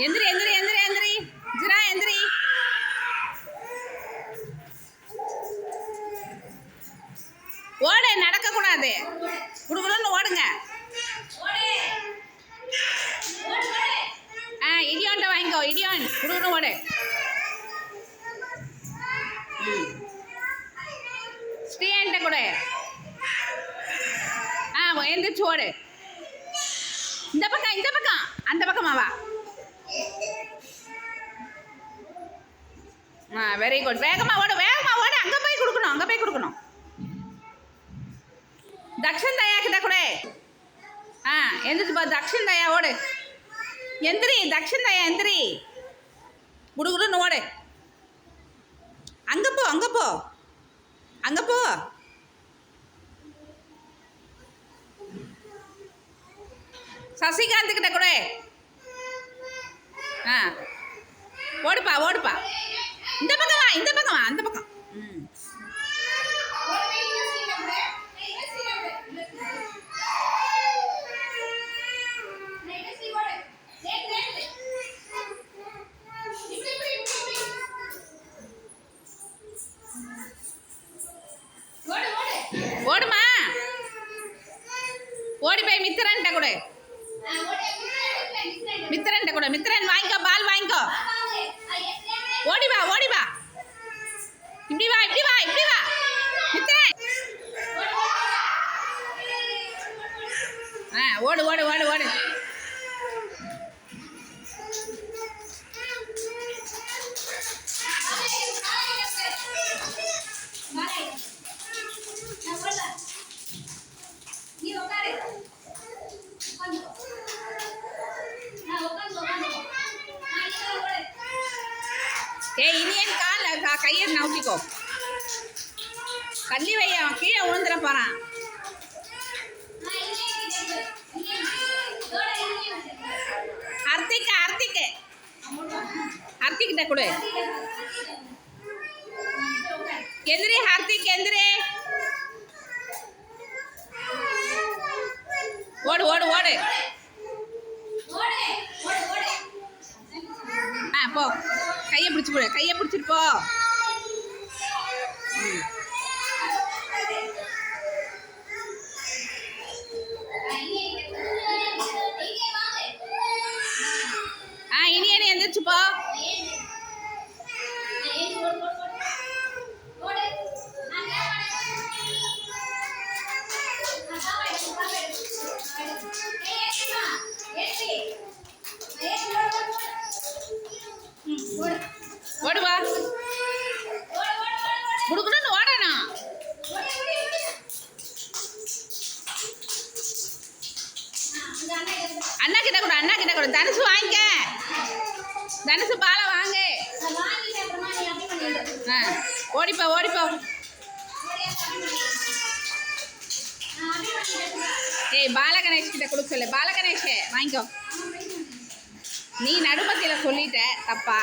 எந்திரி எந்திரி எந்திரி எந்திரி. ஜிரா எந்திரி. ஓடு நடக்கக்கூடாது. குடுகுடுன்னு ஓடுங்க. ஆ இடியோன்ட்ட வாங்கிக்கோ இடியோன். குடுகுடுன்னு ஓடு. ம். ஸ்ரீயன்ட்ட கொடு. ஆ எந்திரிச்சு ஓடு. இந்த பக்கம் இந்த பக்கம். அந்த பக்கமாவா ஆ வெரி குட் வேகமாக ஓடு வேகமா ஓடு. அங்கே போய் கொடுக்கணும் அங்கே போய் கொடுக்கணும். தக்ஷன் தயா கிட்ட கூட. ஆ எந்திரிச்சு தக்ஷன் தயா ஓடு. எந்திரி தக்ஷன் தயா எந்திரி. குடுகுடுன்னு ஓடு. அங்கே போ அங்கே போ. அங்கே போ. சசிகாந்த் கிட்ட கூட. ஆ. ஓடுப்பா ஓடு. போய் மித்திரன்ட்ட கூட. மித்திரன்ட்ட கூட. மித்திரன் வாங்கிக்கோ பால் வாங்கிக்கோ. ஓடி வா ஓடி வா. இப்படி வா இப்படி வா இப்படி வா. மித்திரன். ஆ ஓடு ஓடு ஓடு ஓடு. இனியன் கால கையை நவுத்திக்கோ. கல்லி வைய கீழே விழுந்துட போறான். அர்த்திக் அர்த்திக் அர்த்திக்கிட்ட கொடு. எந்திரி ஹார்த்திக் எந்திரி. ஓடு ஓடு ஓடு. ஆ போ. பிடிச்சி கொடு கையை பிடிச்சிட்டு போ ம். ஆ இனியனே எந்திரிச்சு போ பாலை கொடு தனுசு வாங்கிக்க. தனுசு பாலை வாங்கு. ஆ ஓடிப்பா ஓடிப்பா. ஏய் பாலகணேஷ் கிட்ட கொடுக்க சொல்லு. பாலகணேஷே வாங்கிக்கோ. நீ நடுமத்தியில் சொல்லிட்ட தப்பா.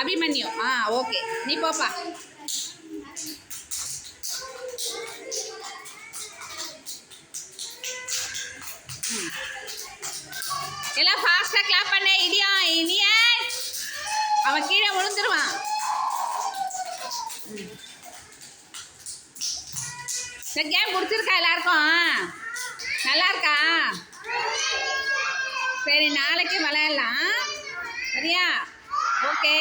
அபிமன்யு. ஆ ஓகே. நீ போப்பா. எல்லாம் ஃபாஸ்ட்டாக கிளாப் பண்ண இடியா இனிய. அவன் கீழே விழுந்துருவான். சரி இந்த கேம் பிடிச்சிருக்கா எல்லாருக்கும்? நல்லா இருக்கா? சரி நாளைக்கு விளையாடலாம். சரியா? ஓகே